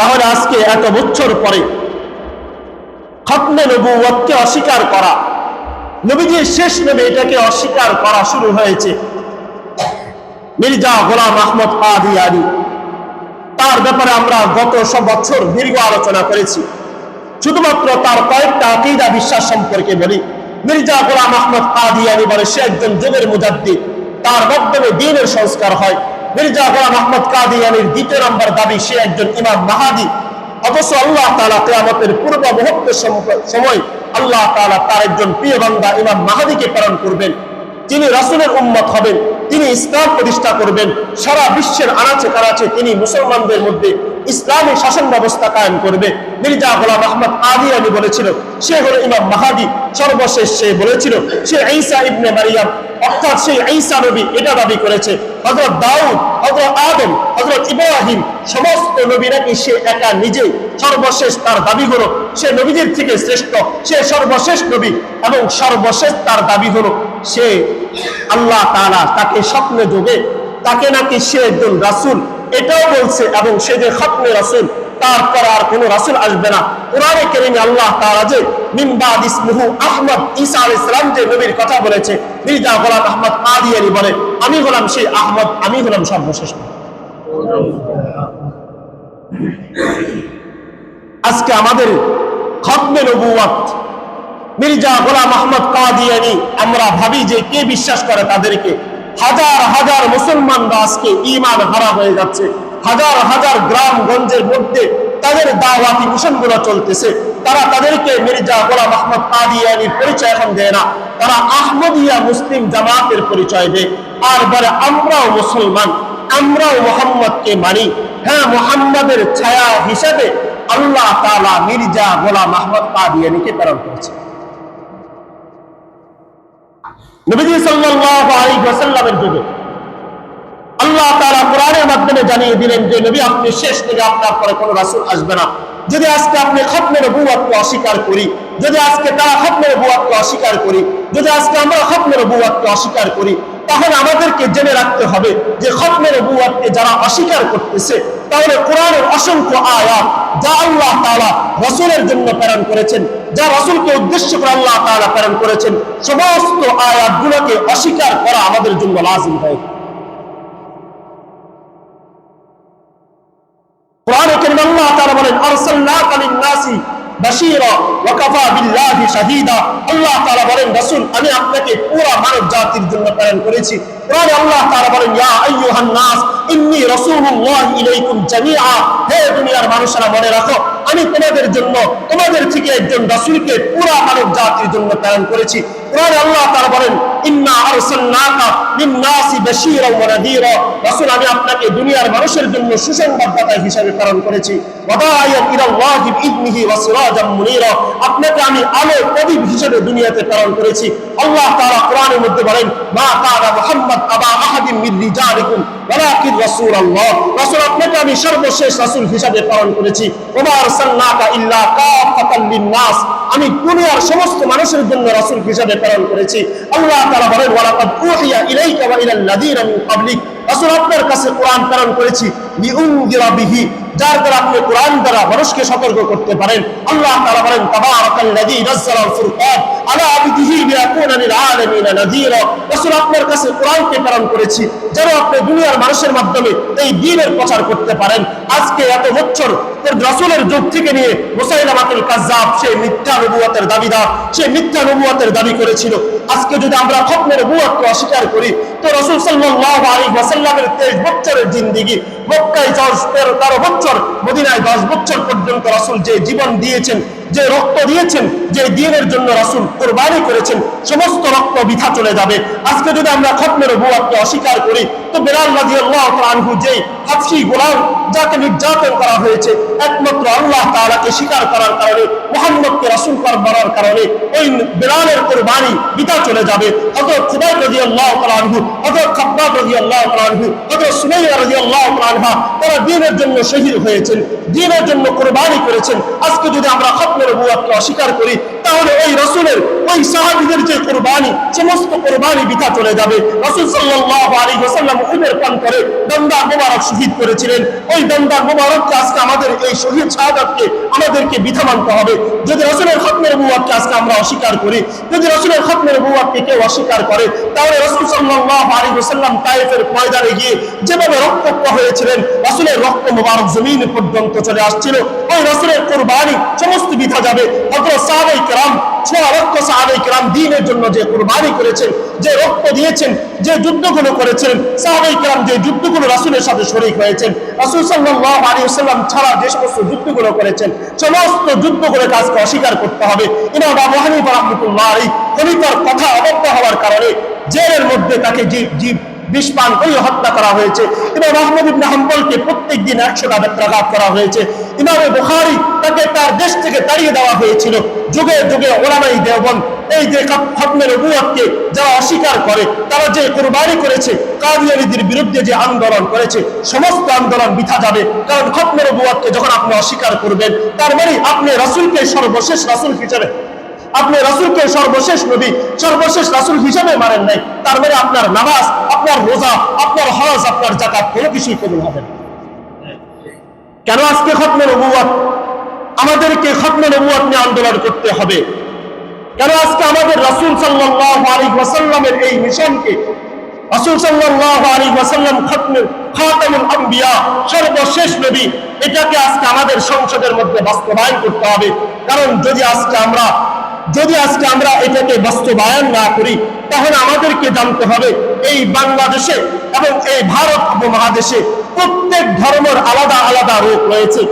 তাহলে আজকে এত বছর পরে খতমে নবুয়তকে অস্বীকার করা, নবীজির শেষ নবী এটাকে অস্বীকার করা শুরু হয়েছে। মির্জা গোলাম আহমদ কাদিয়ানি তার ব্যাপারে আমরা গত সব বছর দীর্ঘ আলোচনা করেছি। শুধুমাত্র তার কয়েকটা আকিদা বিশ্বাস সম্পর্কে বলি। মির্জা গোলাম আহমদ কাদিয়ানি বলে সে একজন যুগের মুজাদ্দি তার মাধ্যমে দিনের সংস্কার হয়। মির্জা গোলাম আহমদ দ্বিতীয় নম্বর দাবি, সে একজন ইমাম মাহাদি। অথচ আল্লাহ তালা কেয়ামতের পূর্ব সময় আল্লাহ তালা তার একজন প্রিয় বান্দা ইমাম মাহাদিকে প্রেরণ করবেন। তিনি রাসুলের উম্মত হবেন, তিনি ইসলাম প্রতিষ্ঠা করবেন। সারা বিশ্বের আনাচে তিনি মুসলমানদের মধ্যে ইসলামী শাসন ব্যবস্থা কায়েম করবে। মির্জা গোলাম আহমদ আদিয়ানি বলেছিল, সে হলো ইমাম মাহাদি। সর্বশেষ সে বলেছিল, সে ঈসা ইবনে মারিয়াম অর্থাৎ সেই ঈসা নবী এটা দাবি করেছে। হযরত দাউদ, হযরত আদম, হযরত ইব্রাহিম, সমস্ত নবী নাকি সে একা নিজেই সর্বশেষ তার দাবি হলো সে নবীদের থেকে শ্রেষ্ঠ, সে সর্বশেষ নবী এবং সর্বশেষ তার দাবি হলো সে আল্লাহ তাআলা তাকে স্বপ্নে যোগে, তাকে নাকি সে একজন রাসূল, এটাও বলছে এবং সে যে খতমে রাসূল তারপর আর কোনো রাসূল আসবে না। কোরআনে কারীমে আল্লাহ তাআলা যে মিন বাদ ইসমুহু আহমদ ঈসা আলাইহিস সালাম যে নবীর কথা বলেছে, মির্জা গোলাম আহমদ কাদিয়ানি বলে, আমি হলাম সেই আহমদ, আমি হলাম সর্বশেষ আজকে আমাদের খতমে নবুয়াত মির্জা গোলাম আহমদ কাদিয়ানি, আমরা ভাবি যে কে বিশ্বাস করে তাদেরকে? হাজার হাজার মুসলমানরা আজকে ইমান হারা হয়ে যাচ্ছে। হাজার হাজার গ্রাম গঞ্জের মধ্যে তাদের দাওয়াতি মিশনগুলো চলতেছে। তারা তাদেরকে মির্জা গোলাম আহমদ কাদিয়ানির পরিচয় এখন দেয় না। তারা আহমদিয়া মুসলিম জামাতের পরিচয় দেয়। আর বলে, আমরাও মুসলমান, আমরাও মোহাম্মদকে মানি। হ্যাঁ মোহাম্মদের ছায়া হিসেবে আল্লাহ তাআলা মির্জা গোলাম আহমদ কাদিয়ানিকে প্রেরণ করেছে নবীজি সাল্লাল্লাহু আলাইহি ওয়াসাল্লামের যুগে আল্লাহ তাআলা কোরআনের মাধ্যমে জানিয়ে দিলেন যে, নবী, আপনি শেষ থেকে আপনার পরে কোনো রাসূল আসবে না। যদি আজকে আপনি খতমে নবুয়তকে অস্বীকার করি, যদি আজকে তারা খতমে নবুয়তকে অস্বীকার করি, যদি আজকে আমরা খতমে নবুয়তকে অস্বীকার করি, তাহলে আমাদেরকে জেনে রাখতে হবে যে, খতমে নবুয়তকে যারা অস্বীকার করতেছে, তাহলে কোরআনের অসংখ্য আয়াত যা আল্লাহ তাআলা রাসূলের জন্য প্রেরণ করেছেন, যা রাসূলকে উদ্দেশ্য করে আল্লাহ তাআলা প্রেরণ করেছেন, সমস্ত আয়াতগুলোকে অস্বীকার করা আমাদের জন্য লাজিম হয় কোরআনে কারীমে আল্লাহ তাআলা বলেন, আরসালনাকা লিন-নাসি বাশীরা ওয়া কাফা বিল্লাহি শাহীদা। আল্লাহ তাআলা বলেন, রাসূল, আমি আপনাকে পুরো মানব জাতির জন্য প্রেরণ করেছি। কোরআনে আল্লাহ তাআলা বলেন, ইয়া আইয়ুহান নাস ইন্নী রাসূলুল্লাহ ইলাইকুম জামিআ। হে দুনিয়ার মানুষেরা মনে রাখো আমি তোমাদের জন্য, তোমাদের থেকে একজন রাসূলকে পুরো মানব জাতির জন্য প্রেরণ করেছি। কোরআনে আল্লাহ বলেন, ইন্না আরসালনাকা লিন-নাসি বাশীরা ওয়া রাসূল, আমি আপনাকে দুনিয়ার মানুষের জন্য সুসংবাদদাতা হিসেবে প্রেরণ করেছি। ইলাল্লাহি ওয়া সিরাজাম মুনীরা। আপনাকে আমি আলো প্রদীপ হিসেবে দুনিয়াতে প্রেরণ করেছি। আল্লাহ তাআলা কোরআনের মধ্যে বলেন, মা কানা মুহাম্মদ আবা আহাদিন মিন রিজালিকুম, ওয়ালাকিন রাসূলুল্লাহ। রাসূল, আপনাকে আমি সর্বশেষ রাসূল হিসেবে প্রেরণ করেছি। ওমা লিন-নাস। আমি দুনিয়ার সমস্ত মানুষের জন্য রাসূল হিসাবে প্রেরণ করেছি। আল্লাহ তাআলা বলেন আপনার কাছে কোরআন প্রেরণ করেছি। যার দ্বারা আপনি কোরআন দ্বারা মানুষকে সতর্ক করতে পারেন, আল্লাহ তাআলা বলেন ফুরকান রাসূল, আপনার কাছে কোরআনকে প্রেরণ করেছি, যেন আপনি দুনিয়ার মানুষের মাধ্যমে এই দ্বীনের প্রচার করতে পারেন। আজকে এত বছর রাসূলের যুগ থেকে নিয়ে মুসাইলামাতুল কাজ্জাব সে মিথ্যা নবুয়তের দাবিদার সে মিথ্যা নবুয়তের দাবি করেছিল। আজকে যদি আমরা খতমে নবুয়তকে অস্বীকার করি তো রাসূল সাল্লাল্লাহু আলাইহি ওয়াসাল্লামের 23 বছরের জিন্দেগি, মক্কায় 10 13 বছর, মদিনায় 10 বছর পর্যন্ত রসুল যে জীবন দিয়েছেন যে রক্ত দিয়েছেন, যে দিনের জন্য রাসূল কুরবানি করেছেন, সমস্ত রক্ত বৃথা চলে যাবে। আজকে যদি আমরা খতমে নবুয়তকে অস্বীকার করি, তো বেলাল রাদিয়াল্লাহু তাআলা আনহু যেই হাফসি গোলাম, যাকে নির্যাতন করা হয়েছে, একমাত্র আল্লাহ তাআলাকে স্বীকার করার কারণে, মুহাম্মদকে রাসূল করার কারণে, ওই বেলালের কুরবানি বৃথা চলে যাবে। হযরত খুবাইব রাদিয়াল্লাহু তাআলা আনহু, হযরত খাব্বাব রাদিয়াল্লাহু তাআলা আনহু, হযরত সুমাইয়া রাদিয়াল্লাহু তাআলা আনহা, তারা দিনের জন্য শহীদ হয়েছেন, দিনের জন্য কোরবানি করেছেন। আজকে যদি আমরা খতমে নবুয়তকে অস্বীকার করি তাহলে ওই রসুলের ওই সাহাবিদের যে কোরবানি, সমস্ত কোরবানি বিথা চলে যাবে। রসুল সাল্লাল্লাহু আলাইহি ওয়াসাল্লাম উহুদের প্রান্তরে দন্দা মোবারক শহীদ করেছিলেন। ওই দন্দা মোবারককে আজকে আমাদের এই শহীদ শাহাদাতকে আমাদেরকে বিধা মানতে হবে। যদি রসুলের খতমের বুয়াকে আজকে আমরা অস্বীকার করি, যদি রসুলের খতমের বুয়াকে কেউ অস্বীকার করে, তাহলে রসুল সাল্লাল্লাহু আলাইহি ওয়াসাল্লাম তায়েফের ময়দানে গিয়ে যেভাবে রক্তাক্ত হয়েছিলেন, রসুলের রক্ত মোবারক জমিন পর্যন্ত চলে আসছিল। ওই রসুলের কোরবানি সমস্ত বিধা যাবে। অথবা সাহাবাই কেরাম ছোয়া লক্ষ সাহাবাই কেরাম দিনের জন্য যে কোরবানি করেছেন, যে রক্ত দিয়েছেন, যে যুদ্ধগুলো করেছেন সাহাবাই কেরাম যে যুদ্ধগুলো রাসুলের সাথে শরিক হয়েছেন, রাসুল সাল্লাল্লাহু আলাইহি ওয়াসাল্লাম ছাড়া যে সমস্ত যুদ্ধগুলো করেছেন, সমস্ত যুদ্ধগুলোকে আজকে অস্বীকার করতে হবে। ইমাম আবু হানিফা রাহমাতুল্লাহ আলাইহি, খলিফার কথা অবদ্ধ হওয়ার কারণে জেলের মধ্যে তাকে জীব জীব বিষ পান হত্যা করা হয়েছে। ইমাম আহমদ ইবনে হাম্বলকে প্রত্যেক দিন একশোটা বেত্রাঘাত করা হয়েছে। ইমামে বুখারী তাকে তার দেশ থেকে তাড়িয়ে দেওয়া হয়েছিল। যুগে যুগে ওলামাই দেওবন এই যে খতমের নবুয়তকে যারা অস্বীকার করে, তারা যে কুরবানি করেছে, কাদিয়ানীদের বিরুদ্ধে যে আন্দোলন করেছে, সমস্ত আন্দোলন বিথা যাবে। কারণ খতমের নবুয়তকে যখন আপনি অস্বীকার করবেন, তার মানে আপনি রাসুলকে সর্বশেষ রাসূল হিসেবে আপনি রাসূলকে সর্বশেষ নবী, সর্বশেষ রাসূল হিসেবে মানেন নাই। তার মানে আপনার নামাজ, আপনার রোজা, আপনার হজ, আপনার জাকাত কোনো কিছুই কবুল হবে না। কেন আজকে খতমে নবুয়াত আমাদেরকে খতমে নবুয়াত নিয়ে আন্দোলন করতে হবে। কেন আজকে আমাদের রাসূল সাল্লাল্লাহু আলাইহি ওয়াসাল্লামের এই মিশনকে রাসূল সাল্লাল্লাহু আলাইহি ওয়াসাল্লাম খতমে, খাতামুল আম্বিয়া সর্বশেষ নবী, এটাকে আজকে আমাদের সংসদের মধ্যে বাস্তবায়ন করতে হবে। কারণ যদি আজকে আমরা যদি আজকে আমরা এটাকে বাস্তবায়ন না করি, তাহলে আমাদেরকে জানতে হবে এই বাংলাদেশে এবং এই ভারত উপমহাদেশে প্রত্যেক ধর্মের আলাদা আলাদা রূপ রয়েছে।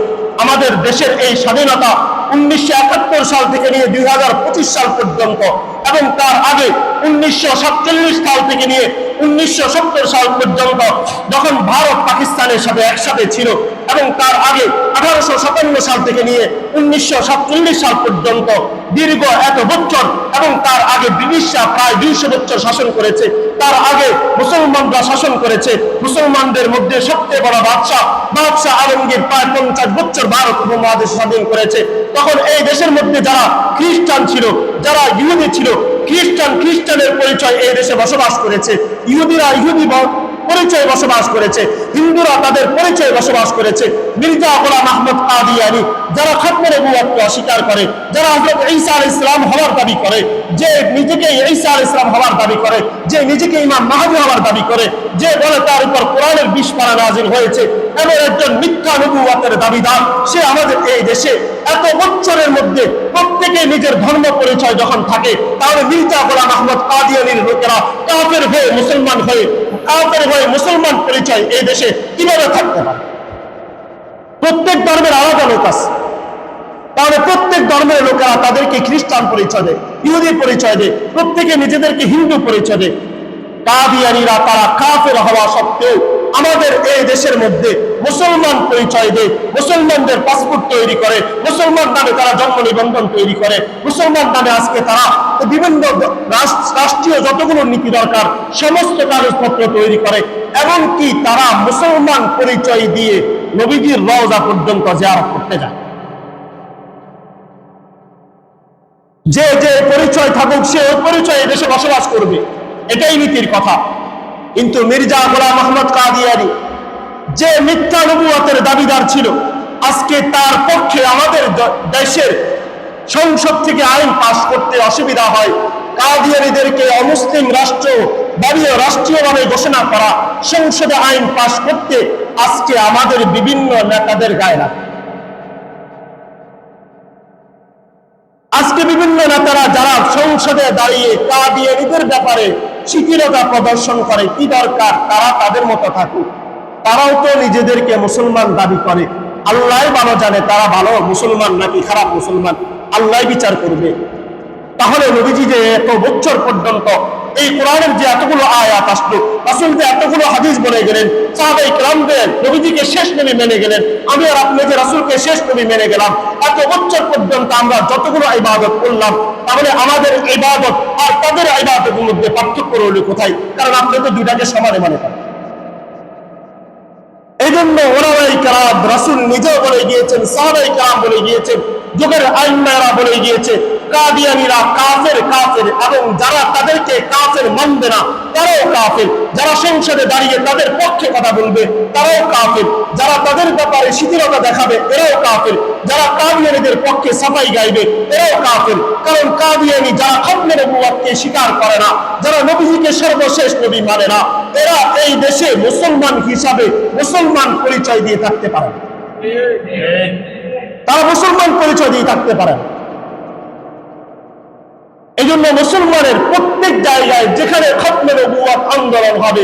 আমাদের দেশের এই স্বাধীনতা উনিশশো একাত্তর সাল থেকে নিয়ে দু হাজার পঁচিশ সাল পর্যন্ত এবং তার আগে উনিশশো সাতচল্লিশ সাল থেকে নিয়ে উনিশশো সত্তর সাল পর্যন্ত যখন ভারত পাকিস্তানের সাথে একসাথে ছিল এবং তার আগে আঠারোশো সাতান্ন সাল থেকে নিয়ে উনিশশো সাতচল্লিশ সাল পর্যন্ত দীর্ঘ এত বছর এবং তার আগে ব্রিটিশরা প্রায় দুইশো বছর শাসন করেছে, তার আগে মুসলমানরা শাসন করেছে, মুসলমানদের মধ্যে সবচেয়ে বড় বাদশাহ বাদশাহ আলমগীর প্রায় পঞ্চাশ বছর ভারত উপমহাদেশ স্বাধীন করেছে। তখন এই দেশের মধ্যে যারা খ্রিস্টান ছিল, যারা ইহুদি ছিল খ্রিস্টান, খ্রিস্টানের পরিচয় এই দেশে বসবাস করেছে। ইহুদিরা ইহুদি পরিচয় বসবাস করেছে। হিন্দুরা তাদের পরিচয় বসবাস করেছে। মির্জা গোলাম আহমদ কাদিয়ানি, যারা খতমের নবুয়াতকে অস্বীকার করে, যারা হযরত ঈসা আলাইহিস সালাম হওয়ার দাবি করে, যে নিজেকে ঈসা আলাইহিস ইসলাম হওয়ার দাবি করে, যে নিজেকে ইমাম মাহদী হওয়ার দাবি করে, যে বলে তার উপর কোরআনের বিশ পারা নাজিল হয়েছে। এমন একজন মিথ্যা নবুয়াতের দাবিদার, সে আমাদের এই দেশে এত বছরের মধ্যে প্রত্যেকে নিজের ধর্ম পরিচয় যখন থাকে তাহলে মির্জা গোলাম আহমদ কাদিয়ানির লোকেরা কাফের হয়ে মুসলমান হয়ে, কাফের হয়ে মুসলমান পরিচয় এই দেশে কীভাবে থাকতে পারে? প্রত্যেক ধর্মের আলাদা লোক আছে। তাহলে প্রত্যেক ধর্মের লোকেরা তাদেরকে খ্রিস্টান পরিচয় দেয়, ইহুদি পরিচয় দেয়, প্রত্যেকে নিজেদেরকে হিন্দু পরিচয় দেয়। কাদিয়ানিরা তারা কাফের হওয়া সত্ত্বেও আমাদের এই দেশের মধ্যে মুসলমান পরিচয় দেয়, মুসলমানদের পাসপোর্ট তৈরি করে, মুসলমান নামে তারা জন্ম নিবন্ধন তৈরি করে, মুসলমান নামে আজকে তারা বিভিন্ন রাষ্ট্রীয় যতগুলো নীতি দরকার, সমস্ত কাগজপত্র তৈরি করে, এমনকি তারা মুসলমান পরিচয় দিয়ে নবীজির রওজা পর্যন্ত জিয়ারত করতে যায়। যে যে পরিচয় থাকুক, সে ওই পরিচয়ে দেশে বসবাস করবে। এটাই নীতির কথা। কিন্তু মির্জা গোলাম মোহাম্মদ কাদিয়ানি যে মিথ্যা নবুয়তের দাবিদার ছিল, আজকে তার পক্ষে আমাদের দেশের সংসদ থেকে আইন পাশ করতে অসুবিধা হয়। কাদিয়ানিদেরকে অমুসলিম রাষ্ট্র দাঁড়িয়ে রাষ্ট্রীয়ভাবে ঘোষণা করা, সংসদে আইন পাশ করতে আজকে আমাদের বিভিন্ন নেতাদের গায়ে লাগে। আজকে বিভিন্ন নেতারা যারা সংসদে দাঁড়িয়ে কাদিয়ানিদের ব্যাপারে শিথিলতা প্রদর্শন করে, কি দরকার? তারা তাদের মতো থাকুক। তারাও তো নিজেদেরকে মুসলমান দাবি করে। আল্লাহ ভালো জানে তারা ভালো মুসলমান নাকি খারাপ মুসলমান। আল্লাহ বিচার করবে। তাহলে নবীজি যে এত বছর পর্যন্ত এই কোরআনের যে এতগুলো আয়াত আসলো, রাসুল যে এতগুলো হাদিস বলে গেলেন, সাহাবাই কেরামদের নবীজিকে শেষ নবী মেনে গেলেন, আমি আর আপনি যে রাসুলকে শেষ নবী মেনে গেলাম, এত বছর পর্যন্ত আমরা যতগুলো ইবাদত করলাম, তাহলে আমাদের ইবাদত আর তাদের ইবাদতের মধ্যে পার্থক্য রইল কোথায়? কারণ আপনি তো দুইটাকে সমানে মানে করেন এই জন্য ওরাই কারাম রাসুল নিজেও বলে গিয়েছেন, সাহাবাই কারাম বলে গিয়েছেন, যুগের আইন বলে গিয়েছে কাদিয়ানিরা কাফের কাফের। এবং যারা তাদেরকে কাফের মানবে না, তারাও কাফের। যারা সংসদে দাঁড়িয়ে তাদের পক্ষে কথা বলবে, তারাও কাফের। যারা তাদের ব্যাপারে শিথিলতা দেখাবে, এরাও কাফের। যারা কাদিয়ানিদের পক্ষে সাফাই গাইবে, এরাও কাফের। কারণ কাদিয়ানি যারা স্বীকার করে না, যারা নবীজিকে সর্বশেষ নবী মানে না, এরা এই দেশে মুসলমান হিসাবে মুসলমান পরিচয় দিয়ে থাকতে পারে তারা মুসলমান পরিচয় দিয়ে থাকতে পারে। এই জন্য মুসলমানের প্রত্যেক জায়গায় যেখানে খতমে নবুয়াত আন্দোলন হবে,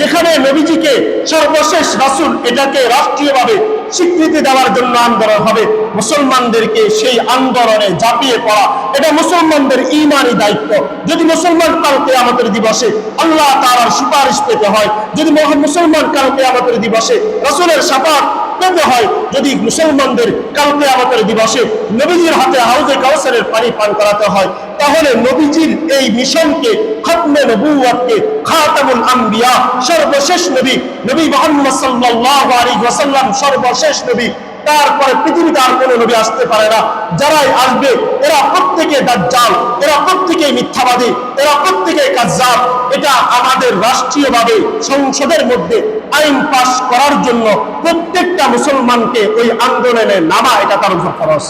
যেখানে নবীজিকে সর্বশেষ রাসূল এটাকে রাষ্ট্রীয়ভাবে স্বীকৃতি দেওয়ার জন্য আন্দোলন হবে, মুসলমানদেরকে সেই আন্দোলনে ঝাঁপিয়ে পড়া, এটা মুসলমানদের ইমানি দায়িত্ব। যদি মুসলমান কালকে আমাদের দিবসে আল্লাহ তার সুপারিশ পেতে হয়, যদি মুসলমান কালকে আমাদের দিবসে রাসূলের সাফাত পেতে হয় যদি মুসলমানদের কালকে আমাদের দিবসে নবীজির হাতে হাউজে কাউসারের পানি পান করাতে হয়, তাহলে নবীজির এই মিশনকে সর্বশেষ নবী নবী মোহাম্মদ সাল্লাল্লাহু আলাইহি সর্বশেষ নবী তারপরে পৃথিবীতে আর কোনো নবী আসতে পারে না। যারাই আসবে, এরা প্রত্যেকে দাজ্জাল, এরা প্রত্যেকে মিথ্যাবাদী, এরা প্রত্যেকে কাজ্জাব। এটা আমাদের রাষ্ট্রীয়ভাবে সংসদের মধ্যে আইন পাশ করার জন্য প্রত্যেকটা মুসলমানকে ওই আন্দোলনে নামা, এটা তার উপর খরচ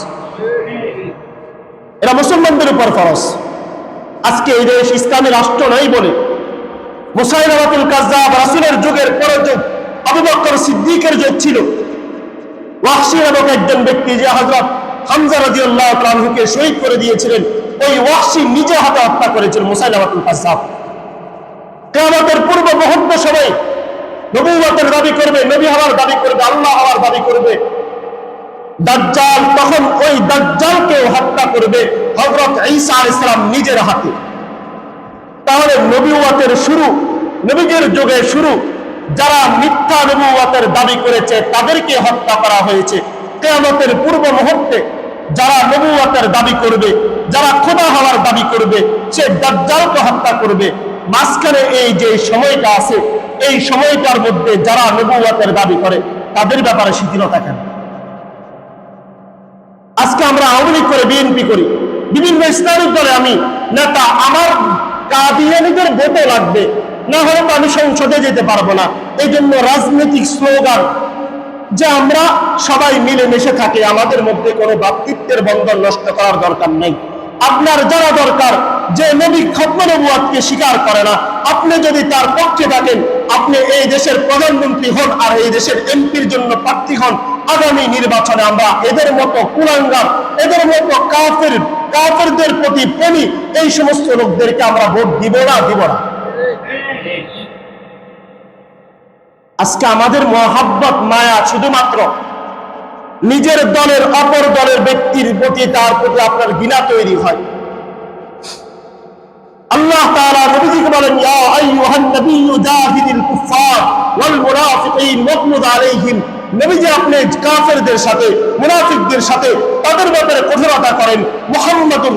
এরা মুসলমানদের উপর ফরজ। আজকে এই দেশ ইসলামী রাষ্ট্র নাই বলে মুসাইলামাতুল কাজ্জাব রাসূলের যুগের পরের যুগ, আবু সিদ্দিকের যুগ ছিল। ওয়াহশি নামক একজন ব্যক্তি যে হযরত হামজা রাদিয়াল্লাহু তাআলাকে শহীদ করে দিয়েছিলেন, ওই নিজে হাতে হত্যা করেছিল পূর্ব মুহূর্ত দাবি করবে, নবী হওয়ার দাবি করবে, আল্লাহ হওয়ার দাবি করবে। দাজ্জাল তখন ওই দাজ্জালকে হত্যা করবে হযরত ঈসা আলাইহিস সালাম নিজের হাতে। তাহলে নবুয়তের শুরু, নবীদের যুগে শুরু যারা মিথ্যা নবুয়তের দাবি করেছে, তাদেরকে হত্যা করা হয়েছে। কিয়ামতের পূর্ব মুহূর্তে যারা নবুয়তের দাবি করবে, যারা খোদা হওয়ার দাবি করবে, সে দাজ্জালকে হত্যা করবে। মাঝখানে এই যে সময়টা আছে, এই সময়টার মধ্যে যারা নবুয়তের দাবি করে, তাদের ব্যাপারে শিথিলতা কেন? আজকে আমরা আওয়ামী লীগ করে বিএনপি করি। বিভিন্ন ইসলামিক দলে আমি নেতা, আমার কাদিয়ানিদের ভোটও লাগবে। না হলে তো আমি সংসদে যেতে পারব না। এই জন্য রাজনৈতিক স্লোগান যে আমরা সবাই মিলেমিশে থাকি, আমাদের মধ্যে কোনো ভাতৃত্বের বন্ধন নষ্ট করার দরকার নেই। আপনার যারা দরকার যে নবী খতম নবুয়াতকে স্বীকার করে না। আপনি যদি তার পক্ষে থাকেন, আপনি এই দেশের প্রধানমন্ত্রী হন আর এই দেশের এমপির জন্য প্রার্থী হন, আগামী নির্বাচনে আমরা এদের মতো কুলাঙ্গার, এদের মতো কাফের, কাফেরদের প্রতি প্রেমী এই সমস্ত লোকদেরকে আমরা ভোট দিব না দিব না। আজকে আমাদের মহাব্বত মায়া শুধুমাত্র নিজের দলের অপর দলের ব্যক্তির প্রতি, তার প্রতি আপনার ঘৃণা তৈরি হয়। আল্লাহ তাআলা নবীজিকে বলেন, ইয়া আইয়ুহান নাবিয়্যু জাহিদিল কুফার ওয়াল মুনাফিকিন ওয়াগলুদ আলাইহিম। নবীজি আপনি কাফেরদের সাথে, মুনাফিকদের সাথে তাদের ব্যাপারে কঠোরতা করেন মুহাম্মাদুর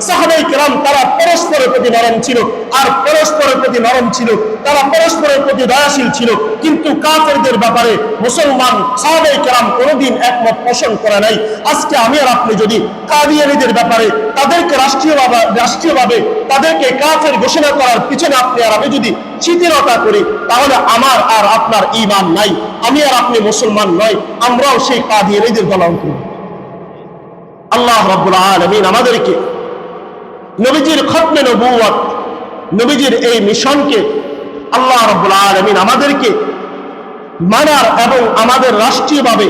সাহাবায়ে তারা পরস্পরের প্রতি নরম ছিল আর পরস্পরের প্রতি নরম ছিল। তারা পরস্পরের প্রতি দয়াশীল ছিল। কিন্তু কাফেরদের ব্যাপারে মুসলমান সাহাবায়ে কেরাম কোনোদিন একমত পোষণ করে নাই। আজকে আমি আর আপনি যদি কাদিয়ানীদের ব্যাপারে তাদেরকে রাষ্ট্রীয়ভাবে রাষ্ট্রীয়ভাবে তাদেরকে কাফের ঘোষণা করার পিছনে আপনি আর আমি যদি শিথিলতা করি, তাহলে আমার আর আপনার ইমান নাই। আমি আর আপনি মুসলমান নয় আমরাও সেই পা দিয়ে কাদিয়ানীদের গলাম করি আল্লাহ রব্বুল আলমিন আমাদেরকে নবীজির খতমে নবুয়াত নবীজির এই মিশনকে আল্লাহ রব্বুল আলমিন আমাদেরকে মানার এবং আমাদের রাষ্ট্রীয়ভাবে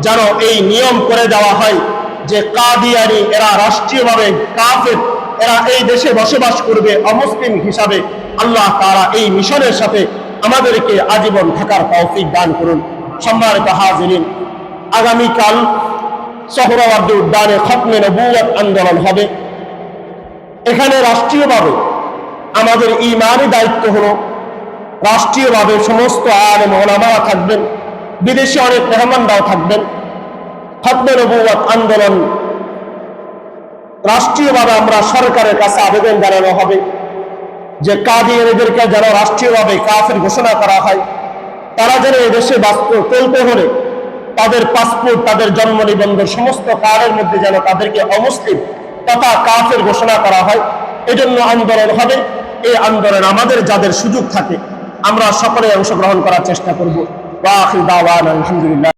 যেন এই নিয়ম করে দেওয়া হয় যে কাদিয়ানি এরা রাষ্ট্রীয়ভাবে কাফের এরা এই দেশে বসবাস করবে অমুসলিম হিসাবে। আল্লাহ তারা এই মিশনের সাথে আমাদেরকে আজীবন থাকার তৌফিক দান করুন। সম্মানিত হাজিরিন, আগামীকাল সহরাওয়ার্দী উদ্যানে খতমে নবুয়ত আন্দোলন হবে। এখানে রাষ্ট্রীয়ভাবে আমাদের ইমানি দায়িত্ব হলো। রাষ্ট্রীয়ভাবে সমস্ত আলেম ওলামারা থাকবেন, বিদেশি অনেক মেহমানরাও থাকবেন। খতমে নবুয়ত আন্দোলন রাষ্ট্রীয়ভাবে আমরা সরকারের কাছে আবেদন জানানো হবে যে কাদিয়ানিদেরকে যেন রাষ্ট্রীয়ভাবে কাফের ঘোষণা করা হয়, তারা যেন এদেশে চলতে হলে তাদের পাসপোর্ট, তাদের জন্ম নিবন্ধন সমস্ত কার্ডের মধ্যে যেন তাদেরকে অমুসলিম তথা কাফের ঘোষণা করা হয়, এজন্য আন্দোলন হবে। এই আন্দোলন আমাদের যাদের সুযোগ থাকে, আমরা সকলে অংশগ্রহণ করার চেষ্টা করব। আলহামদুলিল্লাহ।